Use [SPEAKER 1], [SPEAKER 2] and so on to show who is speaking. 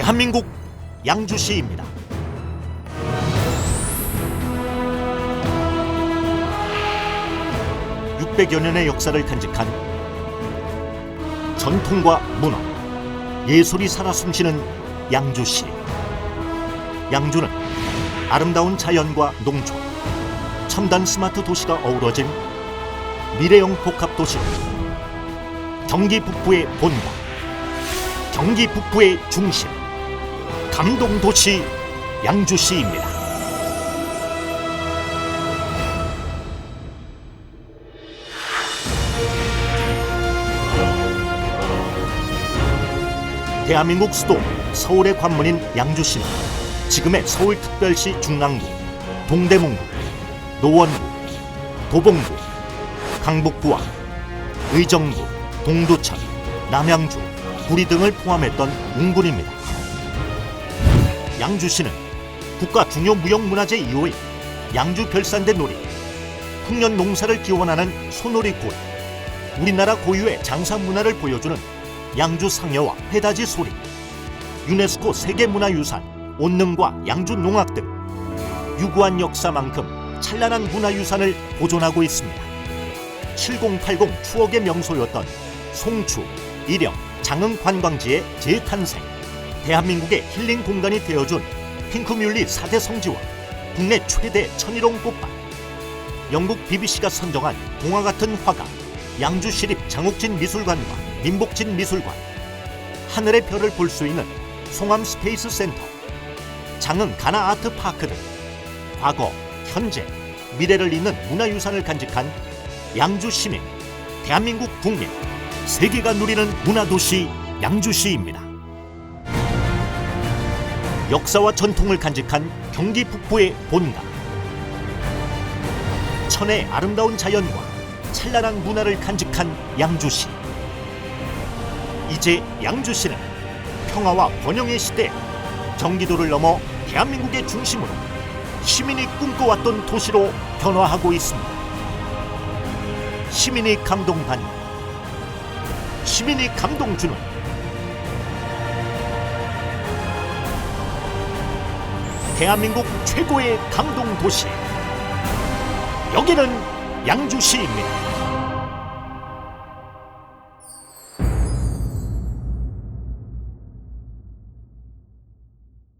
[SPEAKER 1] 대한민국 양주시입니다. (600여) 년의 역사를 간직한 전통과 문화 예술이 살아 숨쉬는 양주시. 양주는 아름다운 자연과 농촌 첨단 스마트 도시가 어우러진 미래형 복합 도시로 경기 북부의 본가 경기 북부의 중심 감동 도시 양주시입니다. 대한민국 수도 서울의 관문인 양주시는 지금의 서울특별시 중랑구, 동대문구, 노원구, 도봉구, 강북구와 의정부, 동두천, 남양주, 구리 등을 포함했던 웅군입니다. 양주시는 국가 중요 무형문화재 2호인 양주 별산대 놀이, 풍년 농사를 기원하는 소놀이골, 우리나라 고유의 장사 문화를 보여주는 양주 상여와 페다지 소리, 유네스코 세계문화유산 온능과 양주 농악 등 유구한 역사만큼 찬란한 문화유산을 보존하고 있습니다. 7080 추억의 명소였던 송추, 일영, 장흥 관광지의 재탄생, 대한민국의 힐링 공간이 되어준 핑크뮬리 4대 성지와 국내 최대 천일홍 꽃밭, 영국 BBC가 선정한 동화 같은 화가, 양주 시립 장욱진 미술관과 민복진 미술관, 하늘의 별을 볼 수 있는 송암 스페이스 센터, 장흥 가나 아트 파크 등 과거, 현재, 미래를 잇는 문화유산을 간직한 양주 시민, 대한민국 국민, 세계가 누리는 문화도시 양주시입니다. 역사와 전통을 간직한 경기 북부의 본가. 천의 아름다운 자연과 찬란한 문화를 간직한 양주시. 이제 양주시는 평화와 번영의 시대 경기도를 넘어 대한민국의 중심으로 시민이 꿈꿔왔던 도시로 변화하고 있습니다. 시민이 감동받는 시민이 감동 주는 대한민국 최고의 감동 도시 여기는 양주시입니다.